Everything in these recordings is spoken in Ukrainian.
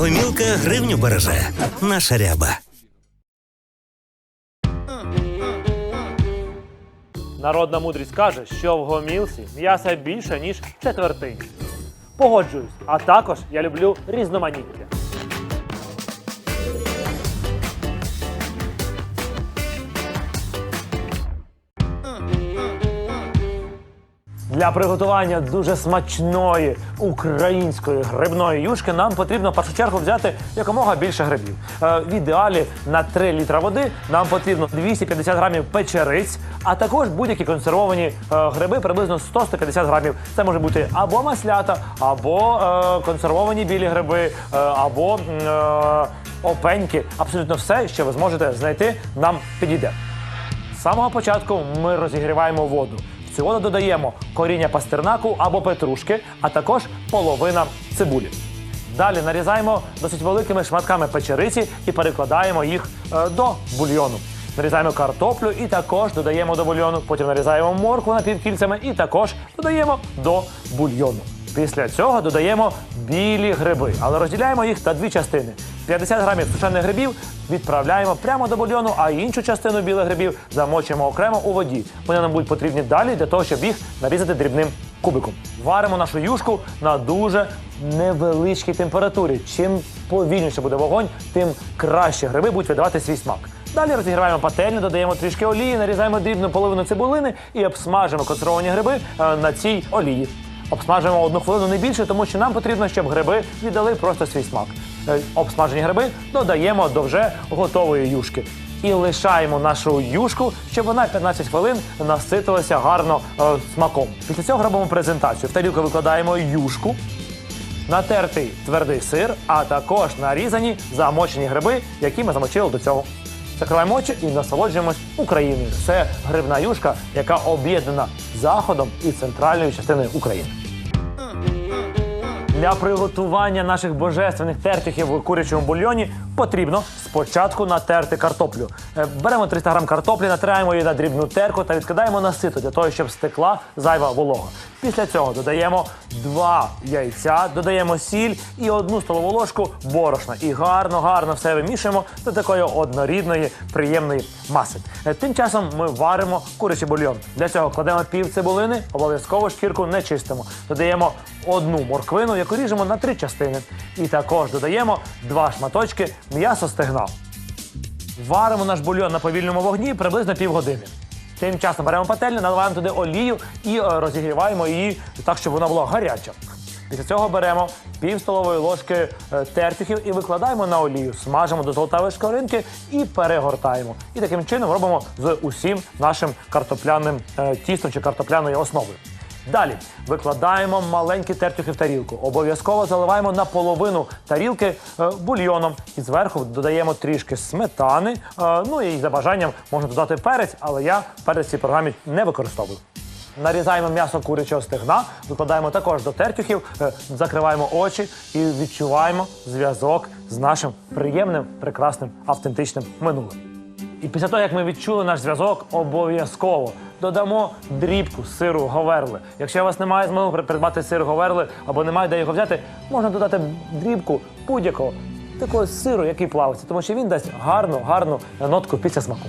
Гомілка гривню береже. Наша ряба. Народна мудрість каже, що в гомілці м'яса більше, ніж четвертині. Погоджуюсь, а також я люблю різноманіття. Для приготування дуже смачної української грибної юшки нам потрібно в першу чергу взяти якомога більше грибів. Е, в ідеалі на 3 літра води нам потрібно 250 грамів печериць, а також будь-які консервовані е, гриби приблизно 100-150 грамів. Це може бути або маслята, або е, консервовані білі гриби, або опеньки. Абсолютно все, що ви зможете знайти, нам підійде. З самого початку ми розігріваємо воду. В додаємо коріння пастернаку або петрушки, а також половина цибулі. Далі нарізаємо досить великими шматками печериці і перекладаємо їх е, до бульйону. Нарізаємо картоплю і також додаємо до бульйону. Потім нарізаємо моркву напівкільцями і також додаємо до бульйону. Після цього додаємо білі гриби, але розділяємо їх на дві частини. 50 грамів сушених грибів відправляємо прямо до бульйону, а іншу частину білих грибів замочимо окремо у воді. Вони нам будуть потрібні далі для того, щоб їх нарізати дрібним кубиком. Варимо нашу юшку на дуже невеличкій температурі. Чим повільніше буде вогонь, тим краще гриби будуть видавати свій смак. Далі розігріваємо пательню, додаємо трішки олії, нарізаємо дрібну половину цибулини і обсмажимо консервовані гриби е, на цій олії. Обсмажуємо одну хвилину не більше, тому що нам потрібно, щоб гриби віддали просто свій смак. Е, Обсмажені гриби додаємо до вже готової юшки. І лишаємо нашу юшку, щоб вона 15 хвилин наситилася гарно е, смаком. Після цього робимо презентацію. В тарілку викладаємо юшку, натертий твердий сир, а також нарізані замочені гриби, які ми замочили до цього. Закриваємо очі і насолоджуємось Україною. Це грибна юшка, яка об'єднана заходом і центральною частиною України. Для приготування наших божественних тертюхів у курячому бульйоні потрібно спочатку натерти картоплю. Е, Беремо 300 грам картоплі, натираємо її на дрібну терку та відкидаємо на сито для того, щоб стекла зайва волога. Після цього додаємо два яйця, додаємо сіль і одну столову ложку борошна. І гарно, гарно все вимішуємо до такої однорідної, приємної маси. Е, Тим часом ми варимо курячий бульйон. Для цього кладемо пів цибулини, обов'язково шкірку не чистимо. Додаємо одну морквину, яку ріжемо на три частини. І також додаємо два шматочки м'ясо стегна. Варимо наш бульйон на повільному вогні приблизно півгодини. Тим часом беремо пательню, наливаємо туди олію і е, розігріваємо її так, щоб вона була гаряча. Після цього беремо пів столової ложки е, тертюхів і викладаємо на олію, смажимо до золотавої шкоринки і перегортаємо. І таким чином робимо з усім нашим картопляним е, тістом чи картопляною основою. Далі викладаємо маленькі тертюхи в тарілку. Обов'язково заливаємо наполовину тарілки е, бульйоном і зверху додаємо трішки сметани. Е, ну і за бажанням можна додати перець, але я перець в цій програмі не використовую. Нарізаємо м'ясо курячого стегна, викладаємо також до тертюхів, е, закриваємо очі і відчуваємо зв'язок з нашим приємним, прекрасним, автентичним минулим. І після того, як ми відчули наш зв'язок, обов'язково додамо дрібку сиру говерли. Якщо у вас немає змоги придбати сир говерли або немає де його взяти, можна додати дрібку будь-якого такого сиру, який плавиться, тому що він дасть гарну, гарну нотку після смаку.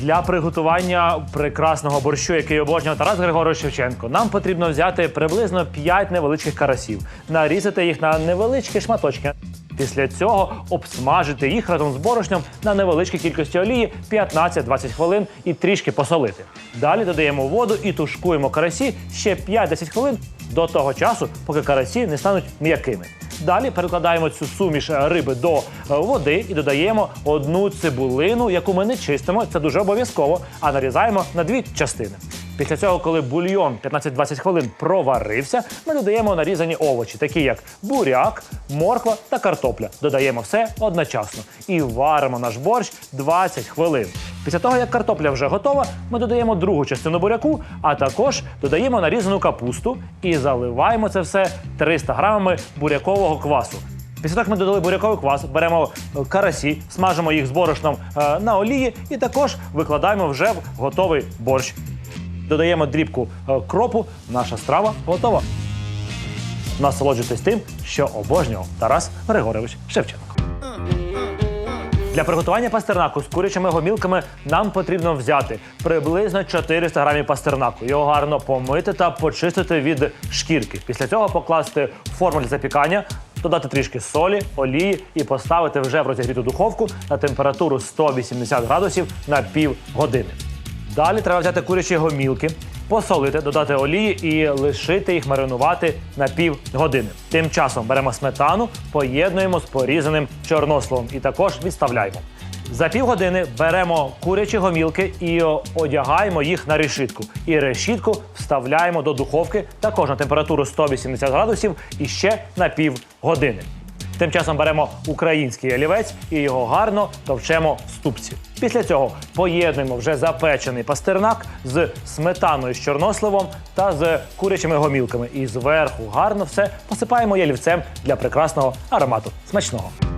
Для приготування прекрасного борщу, який обожнював Тарас Григорович Шевченко, нам потрібно взяти приблизно 5 невеличких карасів, нарізати їх на невеличкі шматочки. Після цього обсмажити їх разом з борошнем на невеличкій кількості олії 15-20 хвилин і трішки посолити. Далі додаємо воду і тушкуємо карасі ще 5-10 хвилин до того часу, поки карасі не стануть м'якими. Далі перекладаємо цю суміш риби до е, води і додаємо одну цибулину, яку ми не чистимо, це дуже обов'язково, а нарізаємо на дві частини. Після цього, коли бульйон 15-20 хвилин проварився, ми додаємо нарізані овочі, такі як буряк, морква та картопля. Додаємо все одночасно і варимо наш борщ 20 хвилин. Після того, як картопля вже готова, ми додаємо другу частину буряку, а також додаємо нарізану капусту і заливаємо це все 300 грамами бурякового квасу. Після того, як ми додали буряковий квас, беремо е, карасі, смажимо їх з борошном е, на олії і також викладаємо вже в готовий борщ. Додаємо дрібку е, кропу, наша страва готова. насолоджуйтесь тим, що обожнював Тарас Григорович Шевченко. Для приготування пастернаку з курячими гомілками нам потрібно взяти приблизно 400 грамів пастернаку. Його гарно помити та почистити від шкірки. Після цього покласти форму для запікання, додати трішки солі, олії і поставити вже в розігріту духовку на температуру 180 градусів на пів години. Далі треба взяти курячі гомілки, посолити, додати олії і лишити їх маринувати на пів години. Тим часом беремо сметану, поєднуємо з порізаним чорнословом і також відставляємо. За півгодини беремо курячі гомілки і одягаємо їх на решітку. І решітку вставляємо до духовки також на температуру 180 градусів і ще на пів години. Тим часом беремо український олівець і його гарно товчемо в ступці. Після цього поєднуємо вже запечений пастернак з сметаною з чорносливом та з курячими гомілками. І зверху гарно все посипаємо ялівцем для прекрасного аромату. Смачного!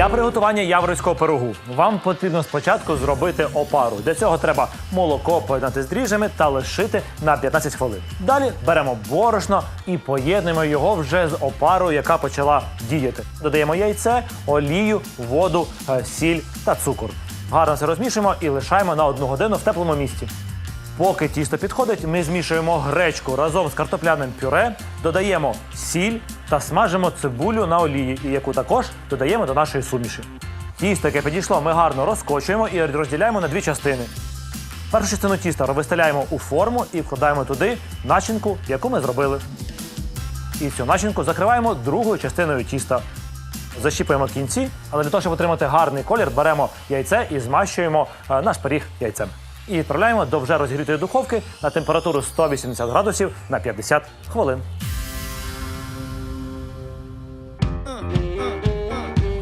Для приготування яворівського пирогу вам потрібно спочатку зробити опару. Для цього треба молоко поєднати з дріжджами та лишити на 15 хвилин. Далі беремо борошно і поєднуємо його вже з опарою, яка почала діяти. Додаємо яйце, олію, воду, е, сіль та цукор. Гарно все розмішуємо і лишаємо на одну годину в теплому місці. Поки тісто підходить, ми змішуємо гречку разом з картопляним пюре, додаємо сіль та смажимо цибулю на олії, яку також додаємо до нашої суміші. Тісто, яке підійшло, ми гарно розкочуємо і розділяємо на дві частини. Першу частину тіста виставляємо у форму і вкладаємо туди начинку, яку ми зробили. І цю начинку закриваємо другою частиною тіста. Защіпуємо кінці, але для того, щоб отримати гарний колір, беремо яйце і змащуємо е, наш пиріг яйцем. І відправляємо до вже розігрітої духовки на температуру 180 градусів на 50 хвилин.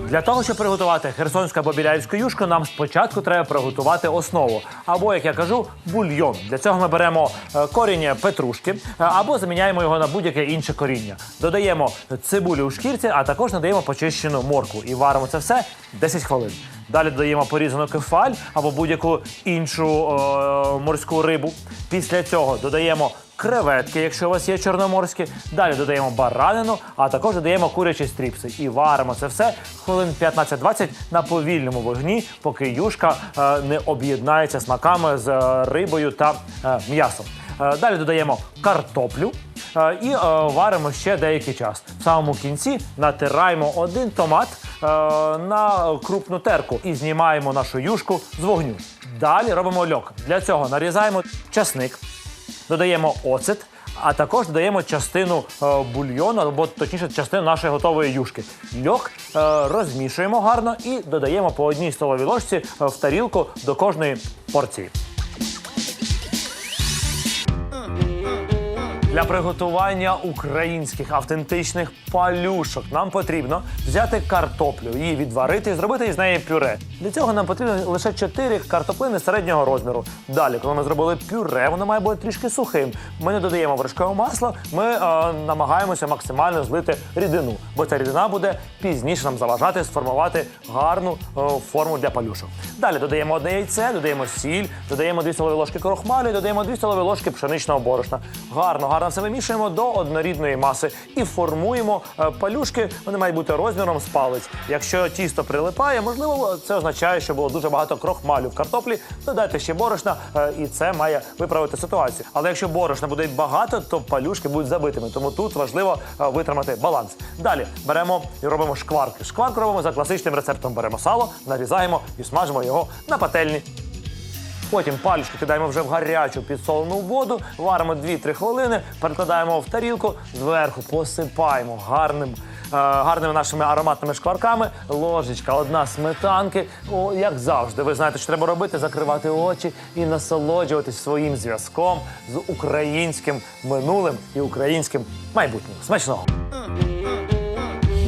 Для того, щоб приготувати херсонську або біляївську юшку, нам спочатку треба приготувати основу. Або, як я кажу, бульйон. Для цього ми беремо е, коріння петрушки е, або заміняємо його на будь-яке інше коріння. Додаємо цибулю у шкірці, а також надаємо почищену моркву і варимо це все 10 хвилин. Далі додаємо порізану кефаль або будь-яку іншу е, морську рибу. Після цього додаємо креветки, якщо у вас є чорноморські. Далі додаємо баранину, а також додаємо курячі стріпси. І варимо це все хвилин 15-20 на повільному вогні, поки юшка е, не об'єднається смаками з е, рибою та е, м'ясом. Е, Далі додаємо картоплю е, і е, варимо ще деякий час. В самому кінці натираємо один томат на крупну терку і знімаємо нашу юшку з вогню. Далі робимо льок. Для цього нарізаємо часник, додаємо оцет. А також додаємо частину е, бульйону, або точніше частину нашої готової юшки. Льох е, розмішуємо гарно і додаємо по одній столовій ложці е, в тарілку до кожної порції. Для приготування українських автентичних палюшок нам потрібно взяти картоплю, її відварити і зробити із неї пюре. Для цього нам потрібно лише 4 картоплини середнього розміру. Далі, коли ми зробили пюре, воно має бути трішки сухим. Ми не додаємо вершкове масло, ми е, намагаємося максимально злити рідину, бо ця рідина буде пізніше нам заважати сформувати гарну е, форму для палюшок. Далі додаємо одне яйце, додаємо сіль, додаємо 2 столові ложки крохмалю, додаємо 2 столові ложки пшеничного борошна. Гарно, гарно все вимішуємо до однорідної маси і формуємо е, палюшки. Вони мають бути розміром з палець. Якщо тісто прилипає, можливо, це означає, що було дуже багато крохмалю в картоплі. Додайте ще борошна, е, і це має виправити ситуацію. Але якщо борошна буде багато, то палюшки будуть забитими. Тому тут важливо е, витримати баланс. Далі беремо і робимо шкварки. Шкварку робимо за класичним рецептом. Беремо сало, нарізаємо і смажимо його на пательні. Потім палічки кидаємо вже в гарячу підсолену воду, варимо 2-3 хвилини, перекладаємо в тарілку, зверху посипаємо гарним, е, гарними нашими ароматними шкварками. Ложечка, одна сметанки. О, як завжди, ви знаєте, що треба робити: закривати очі і насолоджуватись своїм зв'язком з українським минулим і українським майбутнім. Смачного!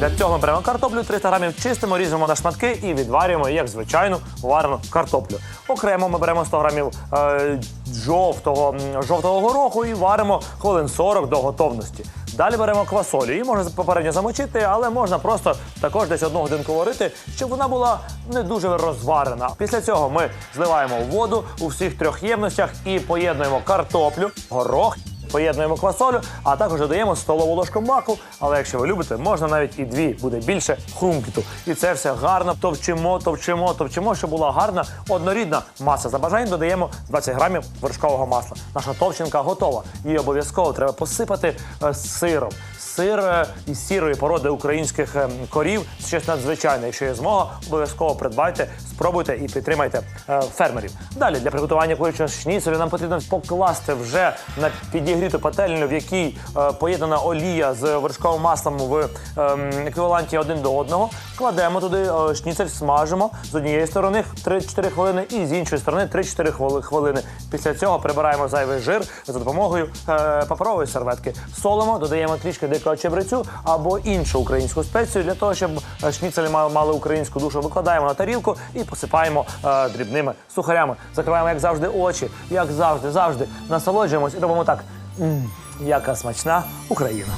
Для цього ми беремо картоплю 300 грамів, чистимо, ріжемо на шматки і відварюємо як звичайну варену картоплю. Окремо ми беремо 100 грамів е, жовтого, жовтого гороху і варимо хвилин 40 до готовності. Далі беремо квасолю. Її можна попередньо замочити, але можна просто також десь одну годинку варити, щоб вона була не дуже розварена. Після цього ми зливаємо воду у всіх трьох ємностях і поєднуємо картоплю, горох поєднуємо квасолю, а також додаємо столову ложку маку. Але якщо ви любите, можна навіть і дві, буде більше хрумкіту. І це все гарно товчимо, товчимо, товчимо, щоб була гарна однорідна маса. За бажанням додаємо 20 грамів вершкового масла. Наша товчинка готова. Її обов'язково треба посипати е, сиром. Сир із сірої породи українських е, корів щось надзвичайне. Якщо є змога, обов'язково придбайте, спробуйте і підтримайте е, фермерів. Далі для приготування курячого шніцелю нам потрібно покласти вже на підігріту пательню, в якій е, поєднана олія з вершковим маслом в ем, еквіваленті один до одного. Кладемо туди е, шніцель, смажимо з однієї сторони 3-4 хвилини і з іншої сторони 3-4 хвили- хвилини. Після цього прибираємо зайвий жир за допомогою паперової серветки. Солимо, додаємо трішки дикого чебрецю або іншу українську спецію для того, щоб е, шніцелі мали, українську душу. Викладаємо на тарілку і посипаємо е, дрібними сухарями. Закриваємо, як завжди, очі, як завжди, завжди насолоджуємось і робимо так. М, яка смачна Україна.